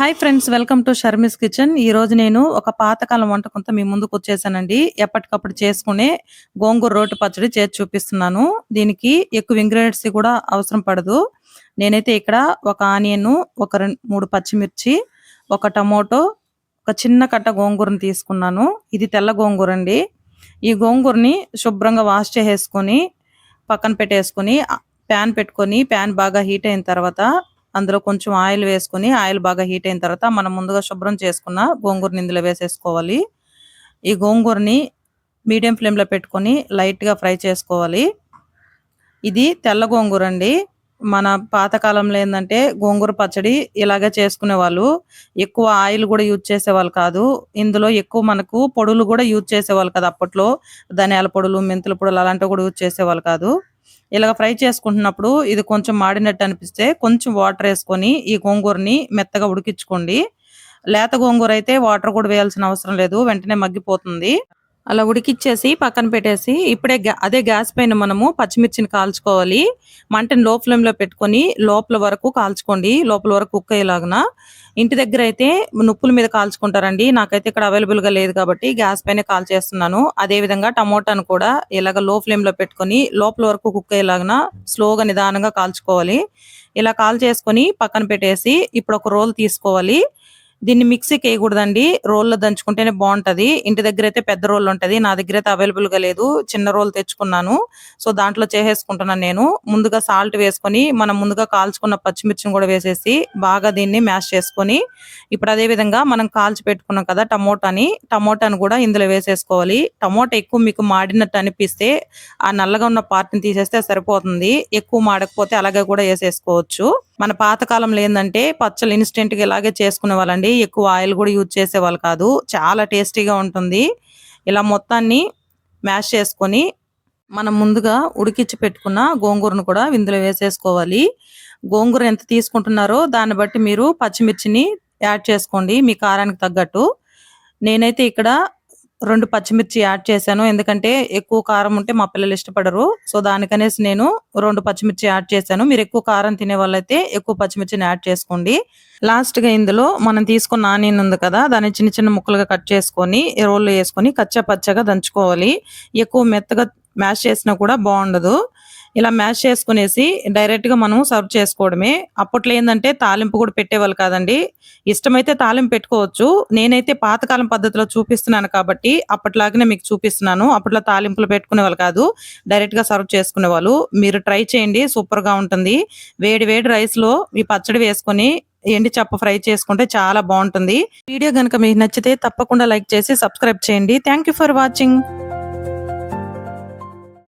Hi friends welcome to Sharmi's kitchen ఈ రోజు నేను ఒక పాతకాలం వంటకంతో మీ ముందుకు వచ్చేసానండి. ఎప్పటికప్పుడు చేసుకునే గోంగూర రోటి పచ్చడి చేసి చూపిస్తున్నాను. దీనికి ఎక్కువ ఇంగ్రీడియంట్స్ కూడా అవసరం పడదు. నేనైతే ఇక్కడ ఒక ఆనియన్ ఒక రెండు మూడు పచ్చిమిర్చి ఒక టమోటో ఒక చిన్న కట్ట గోంగూరని తీసుకున్నాను. ఇది తెల్ల గోంగూర అండి. ఈ గోంగూరని శుభ్రంగా వాష్ చేసేసుకొని పక్కన పెట్టేసుకొని ప్యాన్ పెట్టుకొని ప్యాన్ బాగా హీట్ అయిన తర్వాత అందులో కొంచెం ఆయిల్ వేసుకొని ఆయిల్ బాగా హీట్ అయిన తర్వాత మనం ముందుగా శుభ్రం చేసుకున్న గోంగూరని ఇందులో వేసేసుకోవాలి. ఈ గోంగూరని మీడియం ఫ్లేమ్లో పెట్టుకొని లైట్గా ఫ్రై చేసుకోవాలి. ఇది తెల్ల గోంగూర అండి. మన పాతకాలంలో ఏంటంటే గోంగూర పచ్చడి ఇలాగే చేసుకునే వాళ్ళు ఎక్కువ ఆయిల్ కూడా యూజ్ చేసేవాళ్ళు కాదు. ఇందులో ఎక్కువ మనకు పొడులు కూడా యూజ్ చేసేవాళ్ళు కాదు అప్పట్లో. ధనియాల పొడులు మెంతుల పొడులు అలాంటివి కూడా యూజ్ చేసేవాళ్ళు కాదు. ఇలాగ ఫ్రై చేసుకుంటున్నప్పుడు ఇది కొంచెం మాడినట్టు అనిపిస్తే కొంచెం వాటర్ వేసుకొని ఈ గోంగూరని మెత్తగా ఉడికించుకోండి. లేత గోంగూర అయితే వాటర్ కూడా వేయాల్సిన అవసరం లేదు. వెంటనే మగ్గిపోతుంది. అలా ఉడికిచ్చేసి పక్కన పెట్టేసి ఇప్పుడే అదే గ్యాస్ పైన మనము పచ్చిమిర్చిని కాల్చుకోవాలి. మంటని లో ఫ్లేమ్లో పెట్టుకొని లోపల వరకు కాల్చుకోండి. లోపల వరకు కుక్ అయ్యేలాగున. ఇంటి దగ్గర అయితే నుప్పుల మీద కాల్చుకుంటారండి. నాకైతే ఇక్కడ అవైలబుల్గా లేదు కాబట్టి గ్యాస్ పైన కాల్ చేస్తున్నాను అదే విధంగా టమోటాను కూడా ఇలాగ లో ఫ్లేమ్లో పెట్టుకొని లోపల వరకు కుక్ అయ్యేలాగున స్లోగా నిదానంగా కాల్చుకోవాలి. ఇలా కాల్ చేసుకొని పక్కన పెట్టేసి ఇప్పుడు ఒక రోల్ తీసుకోవాలి. దీన్ని మిక్సీకి వేయకూడదండి రోల్లో దంచుకుంటేనే బాగుంటది. ఇంటి దగ్గర అయితే పెద్ద రోల్ ఉంటది. నా దగ్గర అయితే అవైలబుల్గా లేదు. చిన్న రోల్ తెచ్చుకున్నాను. సో దాంట్లో చేసేసుకుంటున్నాను నేను. ముందుగా సాల్ట్ వేసుకొని మనం ముందుగా కాల్చుకున్న పచ్చిమిర్చిని కూడా వేసేసి బాగా దీన్ని మ్యాష్ చేసుకొని ఇప్పుడు అదే విధంగా మనం కాల్చి పెట్టుకున్నాం కదా టమోటాని. టమోటాని కూడా ఇందులో వేసేసుకోవాలి. టమోటా ఎక్కువ మీకు మాడినట్టు అనిపిస్తే ఆ నల్లగా ఉన్న పార్ట్ని తీసేస్తే సరిపోతుంది. ఎక్కువ మాడకపోతే అలాగే కూడా వేసేసుకోవచ్చు. మన పాతకాలంలో ఏంటంటే పచ్చళ్ళు ఇన్స్టెంట్గా ఇలాగే చేసుకునే వాళ్ళండి. ఎక్కువ ఆయిల్ కూడా యూజ్ చేసేవాళ్ళు కాదు. చాలా టేస్టీగా ఉంటుంది. ఇలా మొత్తాన్ని మ్యాష్ చేసుకొని మనం ముందుగా ఉడికిచ్చి పెట్టుకున్న గోంగూరను కూడా ఇందులో వేసేసుకోవాలి. గోంగూర ఎంత తీసుకుంటున్నారో దాన్ని బట్టి మీరు పచ్చిమిర్చిని యాడ్ చేసుకోండి. మీ కారానికి తగ్గట్టు. నేనైతే ఇక్కడ రెండు పచ్చిమిర్చి యాడ్ చేశాను. ఎందుకంటే ఎక్కువ కారం ఉంటే మా పిల్లలు ఇష్టపడరు. సో దానికనేసి నేను రెండు పచ్చిమిర్చి యాడ్ చేశాను. మీరు ఎక్కువ కారం తినే వాళ్ళైతే ఎక్కువ పచ్చిమిర్చిని యాడ్ చేసుకోండి. లాస్ట్గా ఇందులో మనం తీసుకున్న ఆనియన్ ఉంది కదా దాన్ని చిన్న చిన్న ముక్కలుగా కట్ చేసుకొని రోల్లో వేసుకొని కచ్చా పచ్చగా దంచుకోవాలి. ఎక్కువ మెత్తగా మ్యాష్ చేసినా కూడా బాగుండదు. ఇలా మ్యాష్ చేసుకునేసి డైరెక్ట్గా మనం సర్వ్ చేసుకోవడమే. అప్పట్లో ఏంటంటే తాలింపు కూడా పెట్టేవాళ్ళు కాదండి. ఇష్టమైతే తాలింపు పెట్టుకోవచ్చు. నేనైతే పాతకాలం పద్ధతిలో చూపిస్తున్నాను కాబట్టి అప్పట్లాగనే మీకు చూపిస్తున్నాను. అప్పట్లో తాలింపులు పెట్టుకునే వాళ్ళు కాదు. డైరెక్ట్గా సర్వ్ చేసుకునే వాళ్ళు మీరు ట్రై చేయండి. సూపర్గా ఉంటుంది. వేడి వేడి రైస్లో మీ ఈ పచ్చడి వేసుకొని ఎండి చప్ప ఫ్రై చేసుకుంటే చాలా బాగుంటుంది. వీడియో కనుక మీకు నచ్చితే తప్పకుండా లైక్ చేసి సబ్స్క్రైబ్ చేయండి. Thank for watching.